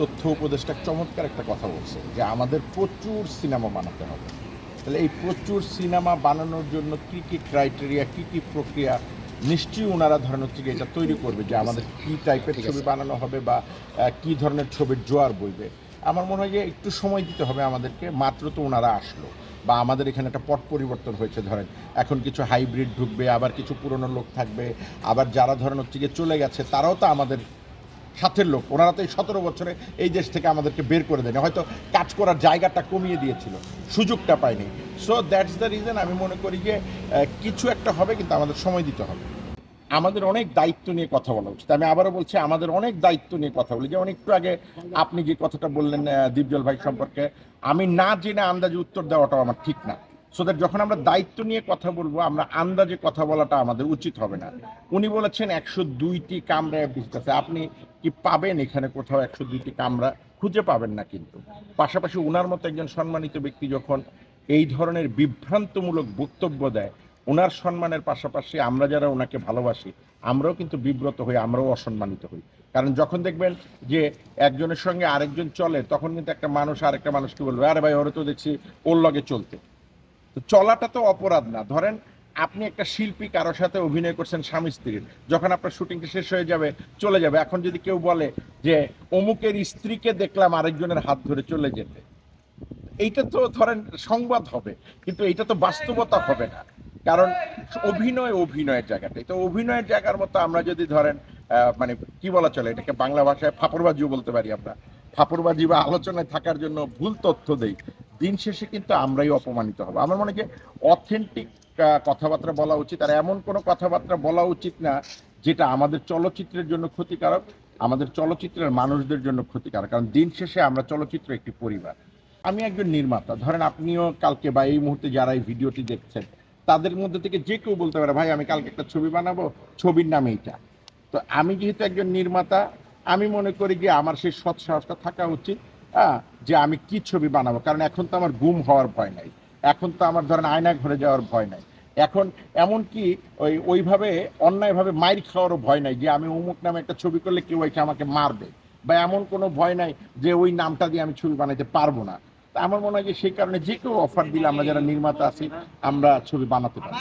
তথ্য উপদেষ্টা চমৎকার একটা কথা বলছে যে আমাদের প্রচুর সিনেমা বানাতে হবে। তাহলে এই প্রচুর সিনেমা বানানোর জন্য কী কী ক্রাইটেরিয়া কী কী প্রক্রিয়া নিশ্চয়ই ওনারা ধরেন হচ্ছে কি এটা তৈরি করবে যে আমাদের কী টাইপের ছবি বানানো হবে বা কী ধরনের ছবির জোয়ার বইবে। আমার মনে হয় যে একটু সময় দিতে হবে আমাদেরকে মাত্র তো ওনারা আসলো। বা আমাদের এখানে একটা পট পরিবর্তন হয়েছে ধরেন এখন কিছু হাইব্রিড ঢুকবে আবার কিছু পুরনো লোক থাকবে আবার যারা ধরেন হচ্ছে গিয়ে চলে গেছে তারাও তো আমাদের সাথের লোক। ওনারা তো এই সতেরো বছরে এই দেশ থেকে আমাদেরকে বের করে দেয়নি। হয়তো কাজ করার জায়গাটা কমিয়ে দিয়েছিল। সুযোগটা পায়নি। সো দ্যাটস দ্য রিজন আমি মনে করি যে কিছু একটা হবে, কিন্তু আমাদের সময় দিতে হবে। আমাদের অনেক দায়িত্ব নিয়ে কথা বলা উচিত। আমি আবারও বলছি, আমাদের অনেক দায়িত্ব নিয়ে কথা বলি। যেমন একটু আগে আপনি যে কথাটা বললেন দীপজল ভাই সম্পর্কে, আমি না জেনে আন্দাজে উত্তর দেওয়াটাও আমার ঠিক না। সো দ্যাট যখন আমরা দায়িত্ব নিয়ে কথা বলব, আমরা আন্দাজে কথা বলাটা আমাদের উচিত হবে না। উনি বলেছেন একশো দুইটি কামরা ভিজিট আছে। আপনি কি পাবেন এখানে কোথাও একশো দুইটি কামরা? খুঁজে পাবেন না কিন্তু। পাশাপাশি ওনার মতো একজন সম্মানিত ব্যক্তি যখন এই ধরনের বিভ্রান্তমূলক বক্তব্য দেয় ওনার সম্মানের পাশাপাশি আমরা যারা ওনাকে ভালোবাসি, আমরাও কিন্তু বিব্রত হই, আমরাও অসম্মানিত হই। কারণ যখন দেখবেন যে একজনের সঙ্গে আরেকজন চলে, তখন কিন্তু একটা মানুষ আরেকটা মানুষকে বলবে, আরে ভাই, ওরা তো দেখছি, ওর লগে চলতে। তো চলাটা তো অপরাধ না। ধরেন আপনি একটা শিল্পী কারোর সাথে অভিনয় করছেন স্বামী স্ত্রীর। যখন আপনার শুটিংটা শেষ হয়ে যাবে, চলে যাবে। এখন যদি কেউ বলে যে অমুকের স্ত্রীকে দেখলাম আরেকজনের হাত ধরে চলে যেতে, এইটা তো ধরেন সংবাদ হবে। কিন্তু এইটা তো বাস্তবতা হবে না। কারণ অভিনয় অভিনয়ের জায়গাটা। তো অভিনয়ের জায়গার মতো আমরা যদি ধরেন মানে কি বলা চলে? এটাকে বাংলা ভাষায় ফাপড়বাজিও বলতে পারি আমরা। ফাপড়বাজি বা আলোচনায় থাকার জন্য ভুল তথ্য দেই। দিন শেষে কিন্তু আমরাই অপমানিত হব। আমার মনে হয় অথেন্টিক কথাবার্তা বলা উচিত। আর এমন কোনো কথাবার্তা বলা উচিত না যেটা আমাদের চলচ্চিত্রের জন্য ক্ষতিকারক, আমাদের চলচ্চিত্রের মানুষদের জন্য ক্ষতিকারক। কারণ দিন শেষে আমরা চলচ্চিত্র একটি পরিবার। আমি একজন নির্মাতা। ধরেন আপনিও কালকে বা এই মুহূর্তে যারা এই ভিডিওটি দেখছেন, তাদের মধ্যে থেকে যে কেউ বলতে পারে, ভাই, আমি কালকে একটা ছবি বানাবো, ছবির নাম এইটা। তো আমি যেহেতু একজন নির্মাতা, আমি মনে করি যে আমার সেই সৎ সাহসটা থাকা উচিত। হ্যাঁ যে আমি কি ছবি বানাবো? কারণ এখন তো আমার গুম হওয়ার ভয় নাই। এখন তো আমার ধরেন আয়না ঘরে যাওয়ার ভয় নাই। এখন এমনকি ওই, ওইভাবে অন্যায়ভাবে মাইর খাওয়ারও ভয় নাই যে আমি অমুক নামে একটা ছবি করলে কেউ এসে আমাকে মারবে। বা এমন কোনো ভয় নাই যে ওই নামটা দিয়ে আমি ছবি বানাইতে পারব না। তা আমার মনে হয় যে সেই কারণে যে কেউ অফার দিলে আমরা যারা নির্মাতা আছি, আমরা ছবি বানাতে পারি।